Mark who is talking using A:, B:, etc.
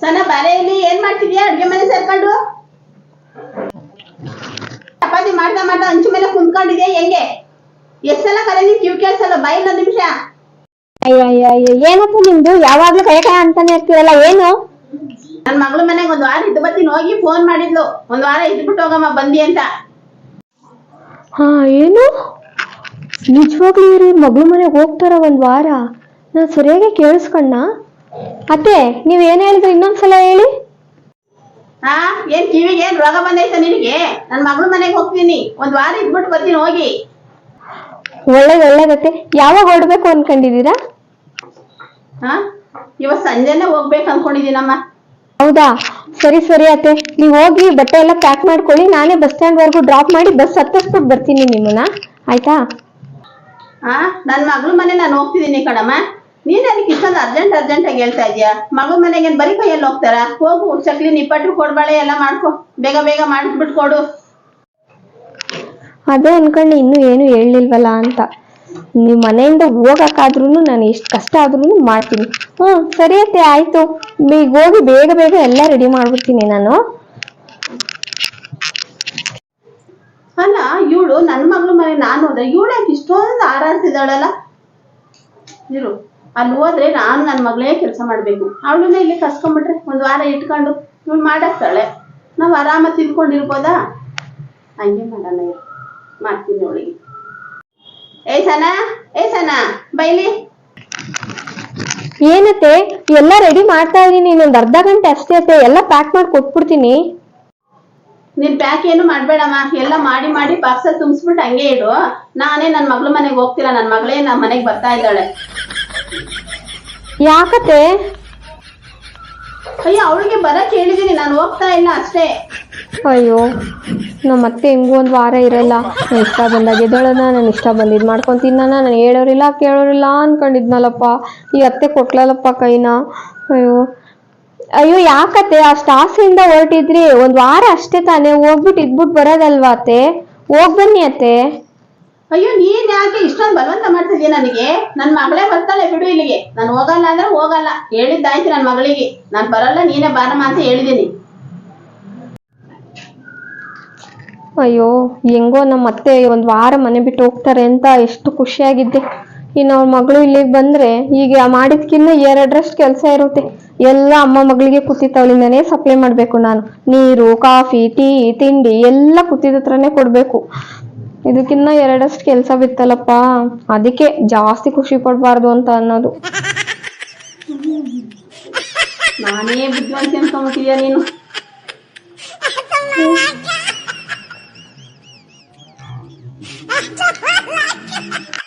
A: ಸಣ್ಣ ಬಾಲೆಯಲ್ಲಿ ಏನ್ ಮಾಡ್ತಿದ್ಯಾ? ಅಡ್ಗೆ ಮನೆ ಸೇರ್ಕೊಂಡು? ಚಪಾತಿ ಮಾಡ್ತಾ ಮಾಡ್ತಾ ಹಂಚು ಮೇಲೆ ಕುಂತ್ಕೊಂಡಿದ್ಯಾ? ಹೆಂಗೆ? ಎಷ್ಟೆಲ್ಲ ಕರೆ ಕ್ಯೂ ಕೇಳ್ಸಲ್ಲ ಬೈ ಒಂದ್ ನಿಮಿಷ.
B: ಏನಪ್ಪ ನಿಮ್ದು ಯಾವಾಗ್ಲೂ ಕೈ ಕೈ ಅಂತಾನೆ ಇರ್ತೀರಲ್ಲ ಏನು
A: ನನ್ ಮಗಳ ಮನೆಗೆ ಒಂದ್ ವಾರ ಇದ್ದು ಬತ್ತಿನ ಹೋಗಿ ಫೋನ್ ಮಾಡಿದ್ಲು ಒಂದ್ ವಾರ ಇದ್ಬಿಟ್ಟು ಹೋಗಮ್ಮ ಬಂದಿ ಅಂತ
B: ಹಾ ಏನು ನಿಜವಾಗ್ಲೂ ಇವ್ರ ಮಗಳು ಮನೆಗೆ ಹೋಗ್ತಾರ ಒಂದ್ ವಾರ ನಾನು ಸರಿಯಾಗಿ ಕೇಳಿಸ್ಕೊಂಡ ಅತ್ತೆ ನೀವ್ ಏನ್ ಹೇಳಿದ್ರಿ? ಇನ್ನೊಂದ್ಸಲ ಹೇಳಿ.
A: ಹಾ ಏನ್ ಕಿವಿಗೆ ಏನ್ ರೋಗ ಬಂದೈತ ನಿನಗೆ? ನನ್ ಮಗಳ ಮನೆಗೆ ಹೋಗ್ತೀನಿ. ಒಂದ್ ವಾರ ಇದ್ಬಿಟ್ಟು ಬರ್ತೀನಿ ಹೋಗಿ.
B: ಒಳ್ಳೇದ್ ಒಳ್ಳೇದತ್ತೆ ಯಾವಾಗ ಹೊಡ್ಬೇಕು ಅನ್ಕೊಂಡಿದೀರಾ
A: ಹಾ ಇವತ್ ಸಂಜೆನೆ ಹೋಗ್ಬೇಕು ಅನ್ಕೊಂಡಿದೀನಮ್ಮ
B: ಹೌದಾ? ಸರಿ ಸರಿ ಅತ್ತೆ. ನೀವ್ ಹೋಗಿ ಬಟ್ಟೆ ಎಲ್ಲ ಪ್ಯಾಕ್ ಮಾಡ್ಕೊಳ್ಳಿ. ನಾನೇ ಬಸ್ ಸ್ಟ್ಯಾಂಡ್ ವರ್ಗು ಡ್ರಾಪ್ ಮಾಡಿ ಬಸ್ ಹತ್ತಿಸ್ಬಿಟ್ಟು ಬರ್ತೀನಿ ನಿಮ್ಮನ್ನ. ಆಯ್ತಾ?
A: ಹಾ ನನ್ ಮಗಳ ಮನೆ ನಾನು ಹೋಗ್ತಿದ್ದೀನಿ ಕಣಮ್ಮ. ನೀನ್ ಅಲ್ಲಿ ಕಿಶನ್ ಅರ್ಜೆಂಟ್ ಅರ್ಜೆಂಟ್ ಆಗಿ ಹೇಳ್ತಾ ಇದ್ಯಾ? ಮಗು ಮನೆಗೆ ಬರೀ ಕೈಯಲ್ಲಿ ಹೋಗ್ತಾರ? ಹೋಗು ಚಕ್ಲಿ ನಿಪ್ಪಟ್ಟು ಕೊಡ್ಬಾಳೆ ಎಲ್ಲ ಮಾಡ್ಕೊ. ಬೇಗ ಬೇಗ ಮಾಡಿಸ್ಬಿಟ್ಟು ಕೊಡು.
B: ಅದೇ ಅನ್ಕೊಂಡು ಇನ್ನೂ ಏನು ಹೇಳಿಲ್ವಲ್ಲ ಅಂತ. ನೀವು ಮನೆಯಿಂದ ಹೋಗಕ್ಕಾದ್ರೂ ನಾನು ಎಷ್ಟು ಕಷ್ಟ ಆದ್ರೂ ಮಾಡ್ತೀನಿ. ಹ್ಮ್ ಸರಿ ಅತ್ತೆ ಆಯ್ತು. ಈಗ ಹೋಗಿ ಬೇಗ ಬೇಗ ಎಲ್ಲ ರೆಡಿ ಮಾಡ್ಬಿಡ್ತೀನಿ ನಾನು.
A: ಅಲ್ಲ ಇವಳು ನನ್ ಮಗಳು ಮನೆ ನಾನು ಹೋದ್ರೆ ಇವಳು ಯಾಕೆ ಇಷ್ಟೊಂದು ಆರಾಡ್ತಿದ್ದಾಳಲ್ಲ ಇರು. ಅಲ್ಲಿ ಹೋದ್ರೆ ನಾನು ನನ್ನ ಮಗಳೇ ಕೆಲಸ ಮಾಡ್ಬೇಕು. ಅವಳನ್ನ ಇಲ್ಲಿ ಕಸ್ಕೊಂಡ್ಬಿಟ್ರೆ ಒಂದ್ ವಾರ ಇಟ್ಕೊಂಡು ಇವಳು ಮಾಡಾಕ್ತಾಳೆ. ನಾವ್ ಆರಾಮ ತಿನ್ಕೊಂಡಿರ್ಬೋದಾ? ಹಂಗೆ ಮಾಡೋಣ ಇರು. ಮಾಡ್ತೀನಿ ಅವಳಿಗೆ. ಏ ಸನ ಏ ಸನ ಬೈಲಿ.
B: ಏನತ್ತೆ ಎಲ್ಲ ರೆಡಿ ಮಾಡ್ತಾ ಇದೀನಿ ಇನ್ನೊಂದು ಅರ್ಧ ಗಂಟೆ ಅಷ್ಟೇ ಅತ್ತೆ ಎಲ್ಲ ಪ್ಯಾಕ್ ಮಾಡಿ ಕೊಟ್ಬಿಡ್ತೀನಿ.
A: ನೀನ್ ಪ್ಯಾಕ್ ಏನು ಮಾಡ್ಬೇಡಮ್ಮ ಎಲ್ಲ ಮಾಡಿ ಮಾಡಿ ಪಾರ್ಸಲ್ ತುಂಬಿಸ್ಬಿಟ್ಟು ಹಂಗೆ ಇಡು. ನಾನೇ ನನ್ನ ಮಗಳ ಮನೆಗೆ ಹೋಗ್ತಿಲ್ಲ ನನ್ನ ಮಗಳೇ ನಮ್ಮ ಮನೆಗೆ ಬರ್ತಾ ಇದ್ದಾಳೆ.
B: ಯಾಕತ್ತೆ?
A: ಅಯ್ಯೋ ಅವಳಿಗೆ ಬರಕ್ ಹೇಳಿದೀನಿ ನಾನು ಹೋಗ್ತಾ ಇಲ್ಲ ಅಷ್ಟೇ.
B: ಅಯ್ಯೋ ನಮ್ಮ ಅತ್ತೆ ಹೆಂಗೂ ಒಂದು ವಾರ ಇರಲ್ಲ. ನಾನು ಇಷ್ಟ ಬಂದಾಗ ಎದ್ದೋಳನ ನಾನು ಇಷ್ಟ ಬಂದಿದ್ದು ಮಾಡ್ಕೊಂಡು ನಾನು ನಾನು ಹೇಳೋರಿಲ್ಲ ಕೇಳೋರಿಲ್ಲ ಅನ್ಕೊಂಡಿದ್ನಲ್ಲಪ್ಪ. ಈ ಅತ್ತೆ ಕೊಟ್ಲಲ್ಲಪ್ಪ ಕೈನ. ಅಯ್ಯೋ. ಅಯ್ಯೋ ಯಾಕತ್ತೆ? ಅಷ್ಟು ಆಸೆಯಿಂದ ಹೊರಟಿದ್ರಿ. ಒಂದು ವಾರ ಅಷ್ಟೇ ತಾನೇ ಹೋಗ್ಬಿಟ್ಟು ಇದ್ಬಿಟ್ಟು ಬರೋದಲ್ವಾ ಅತ್ತೆ? ಹೋಗ್ಬನ್ನಿ ಅತ್ತೆ.
A: ಅಯ್ಯೋ, ನೀನ್ ಯಾಕೆ ಇಷ್ಟೊಂದು ಬಲವಂತ ಮಾಡ್ತಿದ್ಯಾ ನನಗೆ? ನನ್ನ ಮಗಳೇ ಬರ್ತಾಳೆ ಬಿಡು ಇಲ್ಲಿಗೆ. ನಾನು ಹೋಗಲ್ಲ ಅಂದ್ರೆ ಹೋಗಲ್ಲ. ಹೇಳಿದ್ದಾಯ್ತು ನನ್ನ ಮಗಳಿಗೆ. ನಾನು ಬರಲ್ಲ, ನೀನೇ ಬಾರಮ್ಮ ಅಂತ ಹೇಳಿದೀನಿ
B: ಅಯ್ಯೋ, ಹೆಂಗೋ ನಮ್ಮ ಅತ್ತೆ ಒಂದು ವಾರ ಮನೆ ಬಿಟ್ಟು ಹೋಗ್ತಾರೆ ಅಂತ ಎಷ್ಟು ಖುಷಿಯಾಗಿದ್ದೆ. ಇನ್ನು ಅವ್ರ ಮಗಳು ಇಲ್ಲಿಗೆ ಬಂದ್ರೆ ಈಗ ಮಾಡಿದ್ಕಿನ್ನ ಎರಡರಷ್ಟು ಕೆಲಸ ಇರುತ್ತೆ. ಎಲ್ಲ ಅಮ್ಮ ಮಗಳಿಗೆ ಕೂತಿತ್ತವಳಿಂದನೇ ಸಪ್ಲೈ ಮಾಡಬೇಕು ನಾನು. ನೀರು, ಕಾಫಿ, ಟೀ, ತಿಂಡಿ ಎಲ್ಲ ಕೂತಿದ ಹತ್ರನೇ ಕೊಡಬೇಕು. ಇದಕ್ಕಿನ್ನ ಎರಡಷ್ಟು ಕೆಲಸ ಬಿತ್ತಲ್ಲಪ್ಪ. ಅದಕ್ಕೆ ಜಾಸ್ತಿ ಖುಷಿ ಪಡಬಾರ್ದು ಅಂತ ಅನ್ನೋದು.
A: ನಾನೇ ಬುದ್ಧಿವಂತಿ ಅನ್ಕೊಂಬಿಟ್ಟಿದ್ಯಾ ನೀನು?